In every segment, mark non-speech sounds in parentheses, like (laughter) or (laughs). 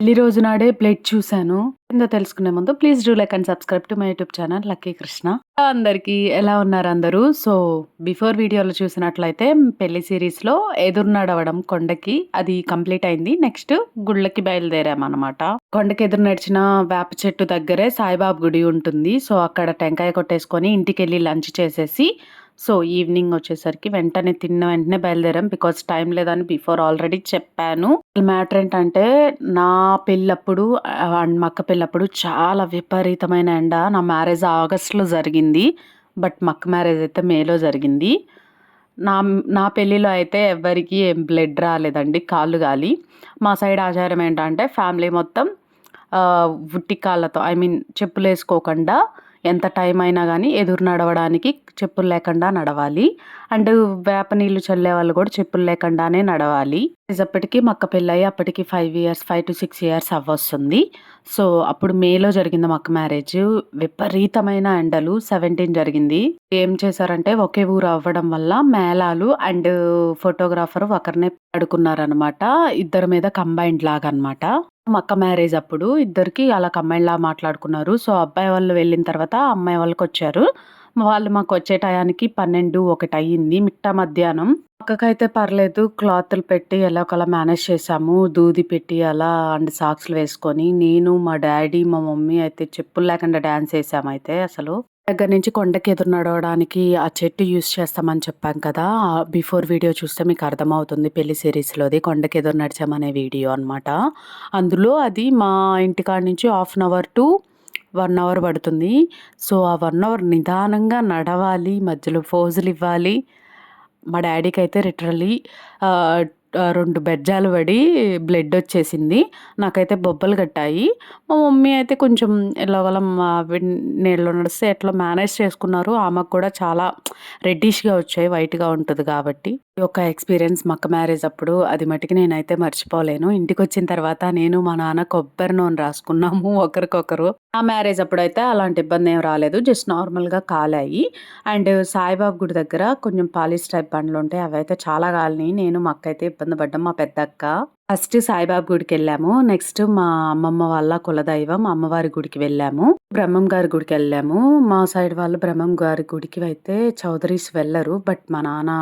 పెళ్ళి రోజు నాడే ప్లేట్ చూశాను. కింద తెలుసుకునే ముందు please do like and subscribe to my YouTube channel Lucky Krishna. అందరికీ ఎలా ఉన్నారు అందరూ? సో బిఫోర్ వీడియోలో చూసినట్లయితే పెళ్ళి సిరీస్లో ఎదురునడవడం కొండకి అది కంప్లీట్ అయింది. నెక్స్ట్ గుళ్ళకి బయలుదేరామన్నమాట. కొండకి ఎదురు నడిచిన వేప చెట్టు దగ్గరే సాయిబాబు గుడి ఉంటుంది. సో అక్కడ టెంకాయ కొట్టేసుకొని ఇంటికి వెళ్ళి లంచ్ చేసేసి సో ఈవినింగ్ వచ్చేసరికి వెంటనే తిన్న వెంటనే బయలుదేరాం. బికాస్ టైం లేదని బిఫోర్ ఆల్రెడీ చెప్పాను. మ్యాటర్ ఏంటంటే నా పెళ్ళప్పుడు అండ్ మా అక్క పెళ్ళప్పుడు చాలా విపరీతమైన ఎండ. నా మ్యారేజ్ ఆగస్ట్లో జరిగింది. బట్ మక్క మ్యారేజ్ అయితే మేలో జరిగింది. నా నా పెళ్ళిలో అయితే ఎవరికి ఏం బ్లడ్ రాలేదండి కాళ్ళు గాలి. మా సైడ్ ఆచారం ఏంటంటే ఫ్యామిలీ మొత్తం ఉట్టి కాళ్ళతో ఐ మీన్ చెప్పులు వేసుకోకుండా ఎంత టైం అయినా కానీ ఎదురు నడవడానికి చెప్పులు లేకుండా నడవాలి. అండ్ వేప నీళ్ళు చల్లే వాళ్ళు కూడా చెప్పులు లేకుండానే నడవాలి. ఇప్పటికీ మక్క పెళ్ళయి అప్పటికి five years five to six years అవ్వొస్తుంది. So అప్పుడు మేలో జరిగింది మక్క మ్యారేజ్ విపరీతమైన ఎండలు సెవెంటీన్ జరిగింది. ఏం చేశారంటే ఒకే ఊరు అవ్వడం వల్ల మేళాలు అండ్ ఫోటోగ్రాఫర్ ఒకరినే పడుకున్నారనమాట ఇద్దరి మీద కంబైన్డ్ లాగా అనమాట అక్క మ్యారేజ్ అప్పుడు ఇద్దరికి అలా కంబైన్లా మాట్లాడుకున్నారు. సో అబ్బాయి వాళ్ళు వెళ్ళిన తర్వాత అమ్మాయి వాళ్ళకి వచ్చారు. వాళ్ళు మాకు వచ్చే టయానికి పన్నెండు ఒకటి అయ్యింది మిట్ట మధ్యాహ్నం. అక్కకైతే పర్లేదు క్లాత్లు పెట్టి ఎలా ఒకలా మేనేజ్ చేసాము దూది పెట్టి అలా అండ్ సాక్స్లు వేసుకొని నేను మా డాడీ మా మమ్మీ అయితే చెప్పులు లేకుండా డ్యాన్స్ వేసాము అయితే అసలు. దగ్గర నుంచి కొండకి ఎదురు నడవడానికి ఆ చెట్టు యూస్ చేస్తామని చెప్పాం కదా బిఫోర్ వీడియో చూస్తే మీకు అర్థమవుతుంది పెళ్ళి సిరీస్లోది కొండకి ఎదురు నడిచామనే వీడియో అనమాట అందులో అది మా ఇంటికాడ నుంచి half an hour to one hour పడుతుంది. సో ఆ వన్ అవర్ నిదానంగా నడవాలి మధ్యలో ఫోజులు ఇవ్వాలి. మా డాడీకి అయితే లిటరలీ రెండు బెజ్జాలు పడి బ్లడ్ వచ్చేసింది. నాకైతే బొబ్బలు కట్టాయి. మా మమ్మీ అయితే కొంచెం ఎలాగోలా నీళ్ళు నడిస్తే ఎట్లా మేనేజ్ చేసుకున్నారు ఆమెకు కూడా చాలా రెడ్డిష్గా వచ్చాయి వైట్గా ఉంటుంది కాబట్టి. ఒక ఎక్స్పీరియన్స్ మక్క మ్యారేజ్ అప్పుడు అది మటుకు నేనైతే మర్చిపోలేను. ఇంటికి వచ్చిన తర్వాత నేను మా నాన్న కొబ్బరి నూనె రాసుకున్నాము (laughs) ఒకరికొకరు. ఆ మ్యారేజ్ అప్పుడు అయితే అలాంటి ఇబ్బంది ఏం రాలేదు జస్ట్ నార్మల్గా కాలాయి. అండ్ సాయిబాబు గుడి దగ్గర కొంచెం పాలిష్ టైప్ బండ్లు ఉంటాయి అవి అయితే చాలా కాలినాయి. నేను మా అయితే ఇబ్బంది పడ్డాం మా పెద్దక్క. ఫస్ట్ సాయిబాబా గుడికి వెళ్ళాము. నెక్స్ట్ మా అమ్మమ్మ వాళ్ళ కులదైవం అమ్మవారి గుడికి వెళ్ళాము. బ్రహ్మం గారి గుడికి వెళ్ళాము. మా సైడ్ వాళ్ళు బ్రహ్మం గారి గుడికి అయితే చౌదరీస్ వెళ్ళరు బట్ మా నాన్న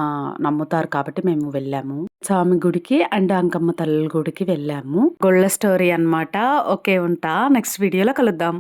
నమ్ముతారు కాబట్టి మేము వెళ్ళాము. స్వామి గుడికి అండ్ అంకమ్మ తల్లి గుడికి వెళ్ళాము. గొళ్ళ స్టోరీ అనమాట ఓకే ఉంటా. నెక్స్ట్ వీడియోలో కలుద్దాం.